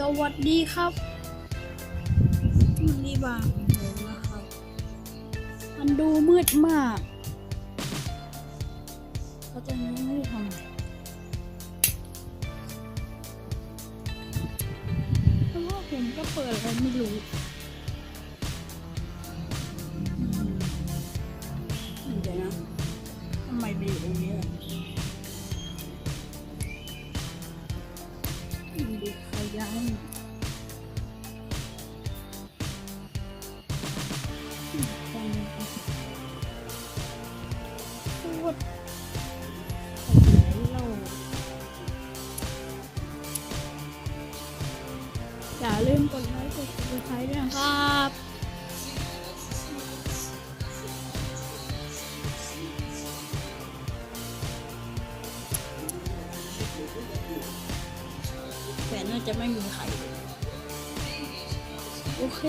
สวัสดีครับมันดีบางเลยนะครับ มันดูมืดมากเขาจะยังไม่ได้ทำเพราะว่าผมก็เปิดอะไรไม่รู้เดี๋ยวนะทำไมไปอยู่ตรงนี้ อืมตรงนี้ครับพูดไปไหนเล่าอย่าลืมกดไลค์กด subscribe ด้วยนะครับ แต่น่าจะไม่มีใคร โอเค